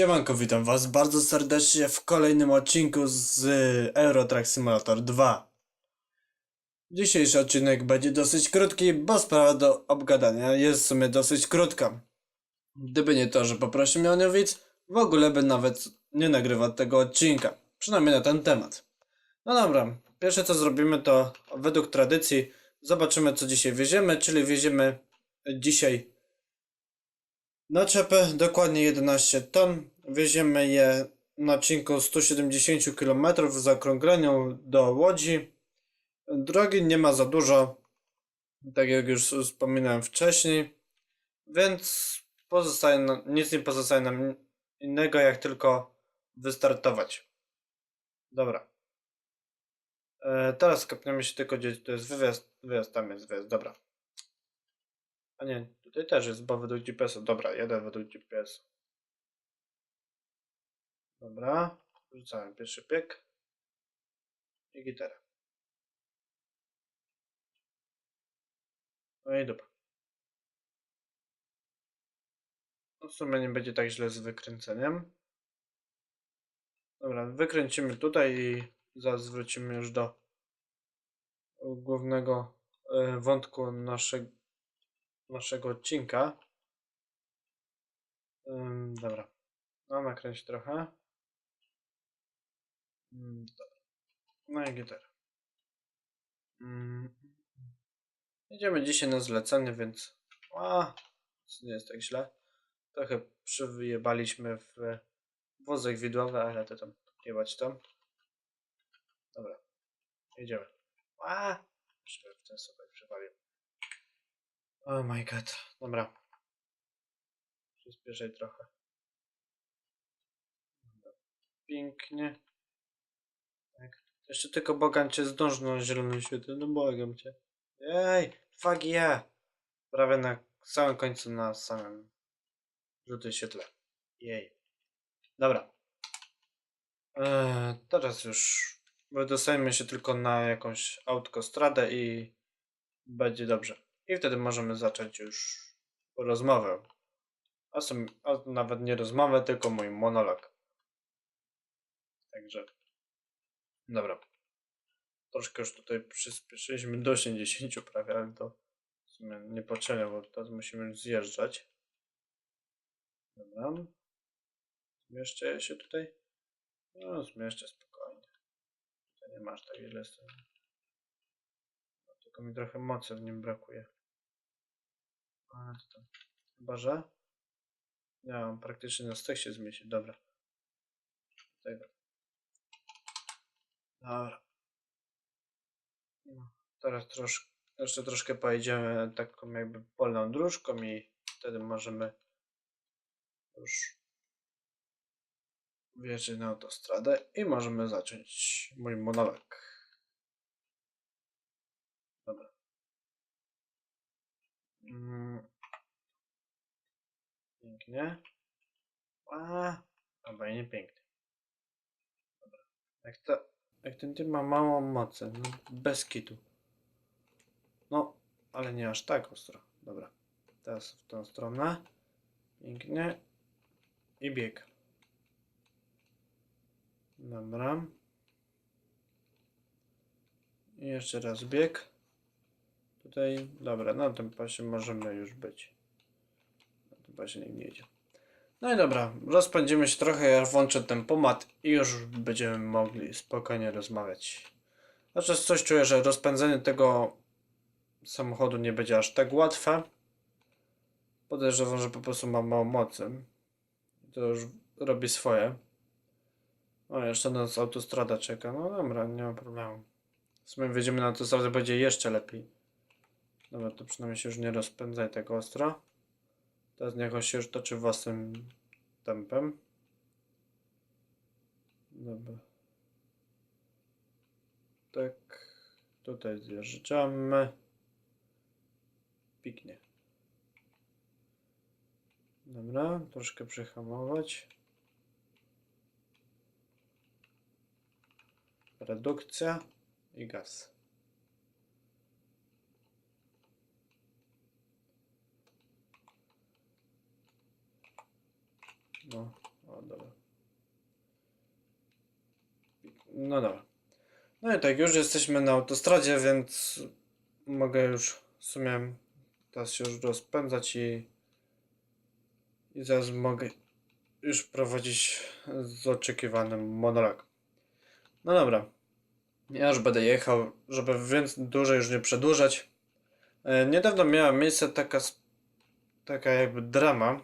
Siemanko, witam was bardzo serdecznie w kolejnym odcinku z Euro Truck Simulator 2. Dzisiejszy odcinek będzie dosyć krótki, bo sprawa do obgadania jest w sumie dosyć krótka. Gdyby nie to, że poprosił mnie o nią widz, w ogóle by nawet nie nagrywał tego odcinka. Przynajmniej na ten temat. No dobra, pierwsze co zrobimy to według tradycji zobaczymy co dzisiaj wieziemy, czyli wieziemy dzisiaj Naczepę dokładnie 11 ton. Wieziemy je na odcinku 170 km w zaokrągleniu do Łodzi. Drogi nie ma za dużo, tak jak już wspominałem wcześniej, więc pozostaje nic nie pozostaje nam innego jak tylko wystartować. Dobra. E, teraz skapniemy się tylko gdzie to jest wyjazd, wyjazd tam jest wyjazd, dobra. A nie, tutaj też jest, bo według GPS-u. Dobra, jeden według GPS-u. Dobra, rzucamy pierwszy piek i gitarę. No i dupa. No w sumie nie będzie tak źle z wykręceniem. Dobra, wykręcimy tutaj i zaraz wrócimy już do głównego e, wątku naszego naszego odcinka. Dobra. No, nakręć trochę. Ym, dobra. No i gitarę. Ym, Jedziemy dzisiaj na zlecenie, więc a, nie jest tak źle. Trochę przywyjebaliśmy w wozek widłowy, ale to tam jebać tam. Dobra. Jedziemy. A, w ten sobie przywalił. Oh my god. Dobra. Przyspieszaj trochę. Pięknie. Jeszcze tylko bogam cię zdąży na zielonym świetle. No błagam cię. Ej, fuck yeah. Prawie na samym końcu, na samym żółtym świetle. Jej. Dobra. Eee, teraz już wydostajemy się tylko na jakąś autostradę i będzie dobrze. I wtedy możemy zacząć już rozmowę. A, są, a nawet nie rozmowę, tylko mój monolog. Także. Dobra. Troszkę już tutaj przyspieszyliśmy do 80 prawie, ale to w sumie niepotrzebnie, bo teraz musimy już zjeżdżać. Dobra. Zmieszczę się tutaj. No, zmieszczę spokojnie. Tutaj nie masz tak ile z tym. Tylko mi trochę mocy w nim brakuje. A, to tam. Chyba, że? Nie, on praktycznie na stek się zmieści. Dobra. Tego. Dobra. No, teraz troszkę, jeszcze troszkę pojedziemy taką jakby polną dróżką i wtedy możemy już wjeżdżać na autostradę i możemy zacząć mój monolog. Dobra. Mm. Pięknie. A, dobra, nie pięknie. Dobra. Jak, to, jak ten typ ma małą mocy, no bez kitu. No, ale nie aż tak ostro. Dobra. Teraz w tą stronę. Pięknie. I bieg. Dobra. I jeszcze raz bieg. Tutaj, dobra, na tym pasie możemy już być. Na tym pasie nie jedzie. No i dobra, rozpędzimy się trochę, ja włączę ten pomad i już będziemy mogli spokojnie rozmawiać. Znaczy coś czuję, że rozpędzenie tego samochodu nie będzie aż tak łatwe. Podejrzewam, że po prostu ma mało mocy. To już robi swoje. O, jeszcze nas autostrada czeka. No dobra, nie ma problemu. W sumie wjedziemy na autostradę, będzie jeszcze lepiej. Dobra, to przynajmniej się już nie rozpędzaj tak ostro. Teraz niech on się już toczy własnym tempem. Dobra. Tak. Tutaj zjeżdżamy. Piknie. Dobra, troszkę przyhamować. Redukcja i gaz. No, o, dobra. No dobra. No i tak, już jesteśmy na autostradzie, więc mogę już w sumie teraz się już rozpędzać i, i zaraz mogę już prowadzić z oczekiwanym monolog. No dobra. Ja już będę jechał, żeby więc dłużej już nie przedłużać. E, niedawno miała miejsce taka, taka jakby drama.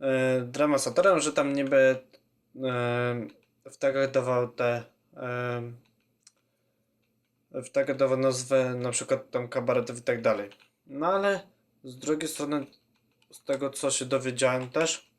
E, drama z autorem, że tam niby e, w tagach dawał te e, w tagach dawał nazwę na przykład tam kabaretów i tak dalej. No ale z drugiej strony z tego co się dowiedziałem też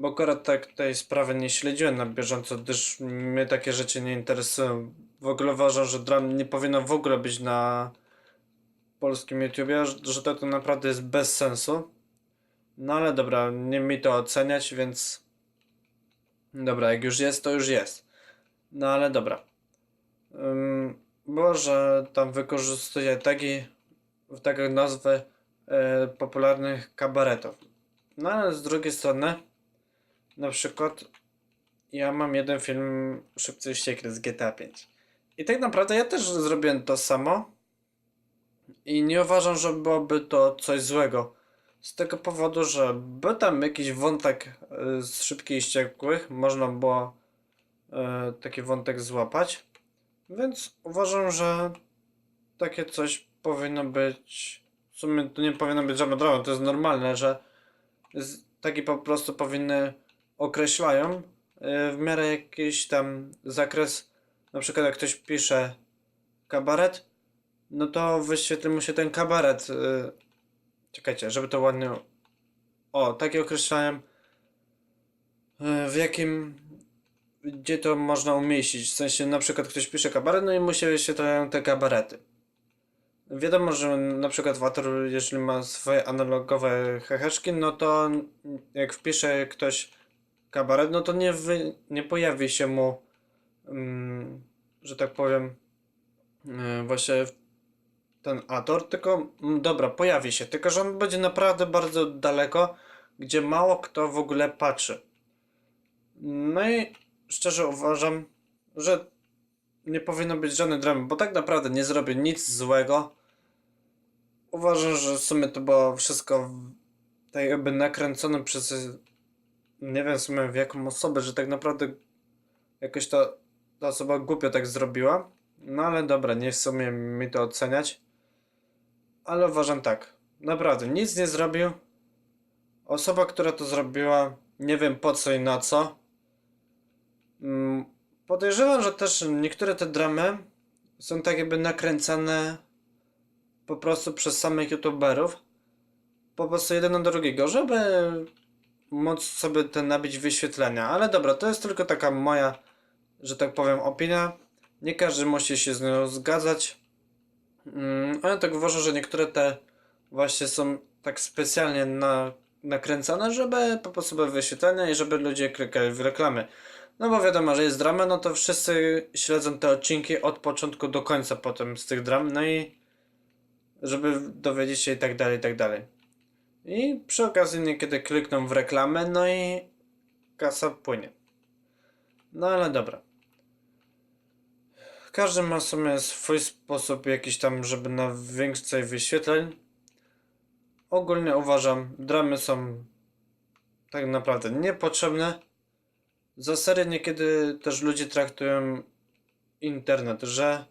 bo akurat tak tej sprawy nie śledziłem na bieżąco, gdyż mnie takie rzeczy nie interesują. W ogóle uważam, że dram nie powinno w ogóle być na polskim YouTubie, że to, to naprawdę jest bez sensu. No ale dobra, nie mi to oceniać, więc dobra, jak już jest, to już jest. No ale dobra. Ym, było, że tam wykorzystuje tagi, tak nazwy e, popularnych kabaretów. No ale z drugiej strony na przykład ja mam jeden film Szybcy i Wściekły z GTA 5. I tak naprawdę ja też zrobiłem to samo. I nie uważam, że byłoby to coś złego. Z tego powodu, że był tam jakiś wątek y, z Szybkich i Wściekłych. Można było y, taki wątek złapać. Więc uważam, że takie coś powinno być. W sumie to nie powinno być żadna drama, to jest normalne, że taki po prostu powinny określają y, w miarę jakiś tam zakres, na przykład jak ktoś pisze kabaret, no to wyświetli mu się ten kabaret. Czekajcie, żeby to ładnie. O, takie określają y, w jakim gdzie to można umieścić. W sensie na przykład ktoś pisze kabaret, no i mu się wyświetlają te kabarety. Wiadomo, że na przykład Water, jeżeli ma swoje analogowe heheszki, no to jak wpisze ktoś kabaret, no to nie, wy, nie pojawi się mu, mm, że tak powiem, yy, właśnie ten ator, tylko mm, dobra, pojawi się, tylko że on będzie naprawdę bardzo daleko, gdzie mało kto w ogóle patrzy. No i szczerze uważam, że nie powinno być żadnej dramy, bo tak naprawdę nie zrobię nic złego. Uważam, że w sumie to było wszystko tak jakby nakręcone przez nie wiem w sumie w jaką osobę, że tak naprawdę jakoś ta, ta osoba głupio tak zrobiła. No ale dobra, nie w sumie mi to oceniać. Ale uważam tak, naprawdę nic nie zrobił. Osoba, która to zrobiła, nie wiem po co i na co. Mm, Podejrzewam, że też niektóre te dramy są tak jakby nakręcane po prostu przez samych youtuberów. Po prostu jeden na drugiego, żeby móc sobie te nabić wyświetlenia. Ale dobra, to jest tylko taka moja, że tak powiem, opinia. Nie każdy musi się z nią zgadzać. Mm, ale tak uważam, że niektóre te właśnie są tak specjalnie na, nakręcane, żeby po prostu były wyświetlenia i żeby ludzie klikali w reklamy. No bo wiadomo, że jest drama, no to wszyscy śledzą te odcinki od początku do końca potem z tych dram, no i żeby dowiedzieć się i tak dalej, i tak dalej. I przy okazji niekiedy klikną w reklamę, no i kasa płynie. No ale dobra. Każdy ma w sumie swój sposób jakiś tam, żeby na więcej wyświetleń. Ogólnie uważam, dramy są tak naprawdę niepotrzebne. Za serię niekiedy też ludzie traktują internet, że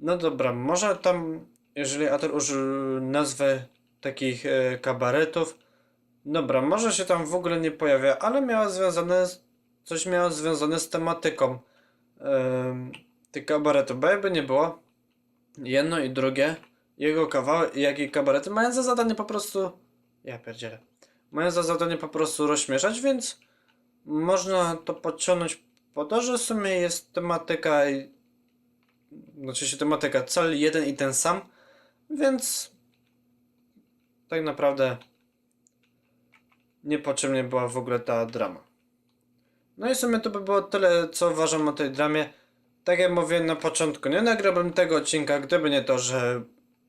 no dobra, może tam, jeżeli autor użył nazwy takich e, kabaretów, dobra, może się tam w ogóle nie pojawia, ale miała związane, coś miało związane z tematyką em, tych kabaretów, bo jakby nie było, jedno i drugie, jego kawały, jak i kabarety mają za zadanie po prostu, ja pierdzielę, mają za zadanie po prostu rozśmieszać, więc można to podciągnąć po to, że w sumie jest tematyka, znaczy się tematyka, cel jeden i ten sam, więc tak naprawdę niepotrzebnie była w ogóle ta drama. No i w sumie to by było tyle, co uważam o tej dramie. Tak jak mówiłem na początku, nie nagrałbym tego odcinka, gdyby nie to, że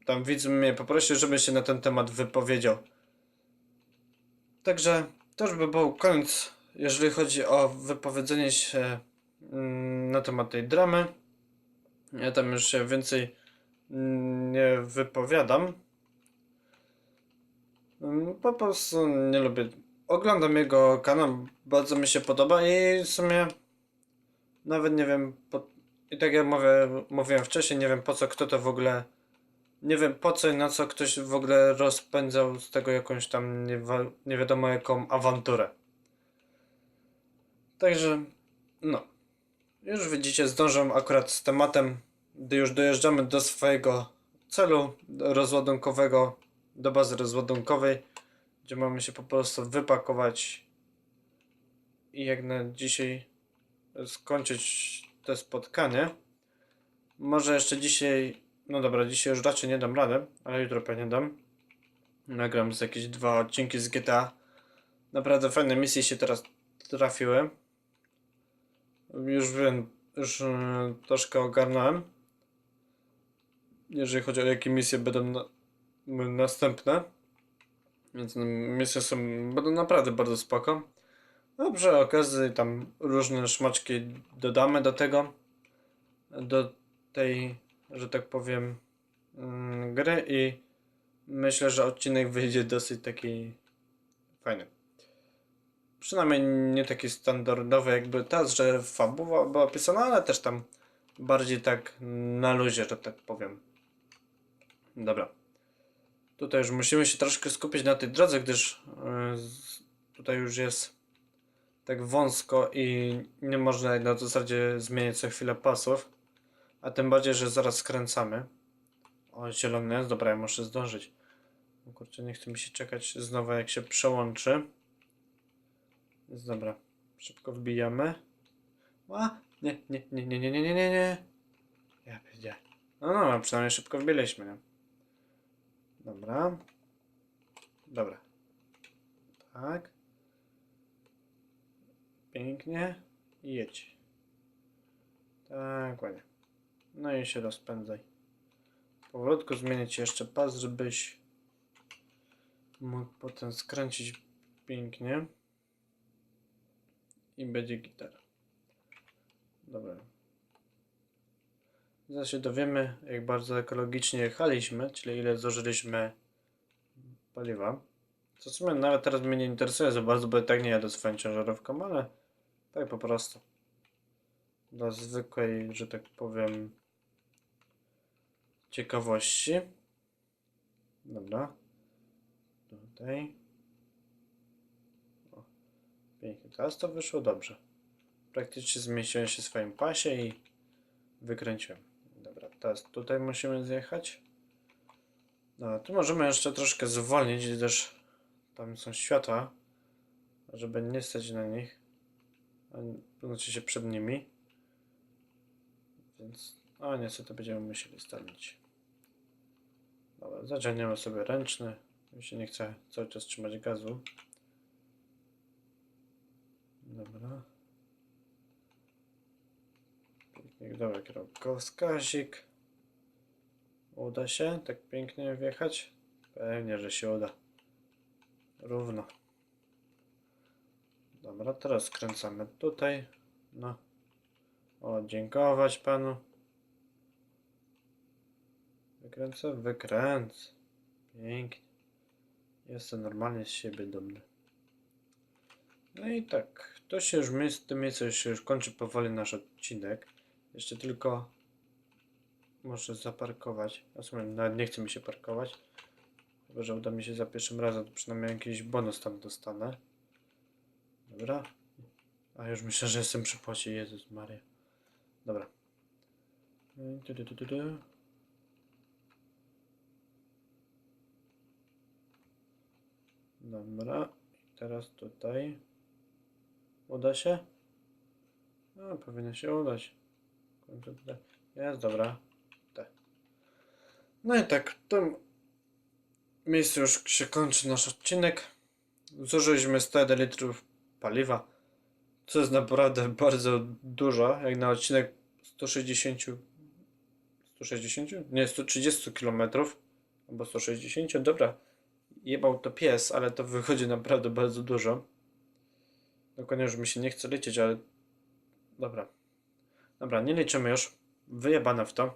tam widz mnie poprosił, żebym się na ten temat wypowiedział. Także to już by był koniec jeżeli chodzi o wypowiedzenie się mm, na temat tej dramy. Ja tam już się więcej mm, nie wypowiadam. Mm, Po prostu nie lubię. Oglądam jego kanał, bardzo mi się podoba i w sumie nawet nie wiem. Po... I tak jak mówię, mówiłem wcześniej, nie wiem po co kto to w ogóle. Nie wiem po co i na co ktoś w ogóle rozpędzał z tego jakąś tam nie, nie wiadomo jaką awanturę. Także, no. Już widzicie, zdążę akurat z tematem, gdy już dojeżdżamy do swojego celu rozładunkowego, do bazy rozładunkowej, gdzie mamy się po prostu wypakować i jak na dzisiaj skończyć to spotkanie. Może jeszcze dzisiaj, no dobra, dzisiaj już raczej nie dam rady, ale jutro pewnie dam. Nagram z jakieś dwa odcinki z GTA. Naprawdę fajne misje się teraz trafiły. Już wiem, już e, troszkę ogarnąłem. Jeżeli chodzi o jakie misje będą na, następne. Więc no, misje są, będą naprawdę bardzo spoko. Przy okazji tam różne szmaczki dodamy do tego. Do tej, że tak powiem, mm, gry i myślę, że odcinek wyjdzie dosyć taki fajny. Przynajmniej nie taki standardowy jakby ta, że fabuła była pisana, ale też tam bardziej tak na luzie, że tak powiem. Dobra. Tutaj już musimy się troszkę skupić na tej drodze, gdyż z- tutaj już jest tak wąsko i nie można na zasadzie zmieniać co chwilę pasów. A tym bardziej, że zaraz skręcamy. O, zielony jest. Dobra, ja muszę zdążyć. Kurczę, nie chce mi się czekać znowu jak się przełączy. Jest dobra. Szybko wbijamy. A, nie, nie, nie, nie, nie, nie, nie, nie, nie. Ja pierdzie. No, no, no, przynajmniej szybko wbiliśmy, nie? Dobra. Dobra. Tak. Pięknie. I jedź. Tak, ładnie. No i się rozpędzaj. Powolutku zmienić jeszcze pas, żebyś mógł potem skręcić pięknie. I będzie gitara. Dobra. Zaraz się dowiemy, jak bardzo ekologicznie jechaliśmy, czyli ile zużyliśmy paliwa. Co w sumie nawet teraz mnie nie interesuje za bardzo, bo i tak nie jadę swoją ciężarówką, ale tak po prostu. Dla zwykłej, że tak powiem, ciekawości. Dobra. Tutaj. O, pięknie. Teraz to wyszło dobrze. Praktycznie zmieściłem się w swoim pasie i wykręciłem. Dobra, teraz tutaj musimy zjechać. No, tu możemy jeszcze troszkę zwolnić, gdyż tam są światła, żeby nie stać na nich, znaczy się przed nimi. Więc, a niestety będziemy musieli stanąć. Dobra, zaciągniemy sobie ręczny. Mi się nie chce cały czas trzymać gazu. Dobra. Pięknie, dobra, kierunkowskazik. Uda się tak pięknie wjechać? Pewnie, że się uda. Równo. Dobra, teraz skręcamy tutaj. No. O, dziękować panu. Wykręcę? Wykręcę. Pięknie. Jestem normalnie z siebie dumny. No i tak, to się już my z tym miejscem się już kończy powoli nasz odcinek. Jeszcze tylko muszę zaparkować. A sumie nawet nie chce mi się parkować. Chyba, że uda mi się za pierwszym razem, to przynajmniej jakiś bonus tam dostanę. Dobra. A już myślę, że jestem przy płacie. Jezus Maria. Dobra. Dobra. Teraz tutaj. Uda się? No, powinno się udać. Jest, dobra. No i tak, w tym miejscu już się kończy nasz odcinek. Zużyliśmy 101 litrów paliwa, co jest naprawdę bardzo duża, jak na odcinek 160, 160? Nie, 130 km, albo 160, dobra, jebał to pies, ale to wychodzi naprawdę bardzo dużo. Dokładnie, że mi się nie chce lecieć, ale dobra. Dobra, nie liczymy już, wyjebane w to.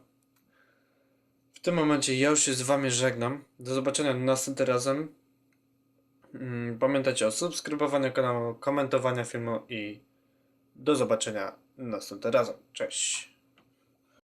W tym momencie ja już się z wami żegnam. Do zobaczenia następnym razem. Mm, pamiętajcie o subskrybowaniu kanału, komentowaniu filmu i do zobaczenia następnym razem. Cześć!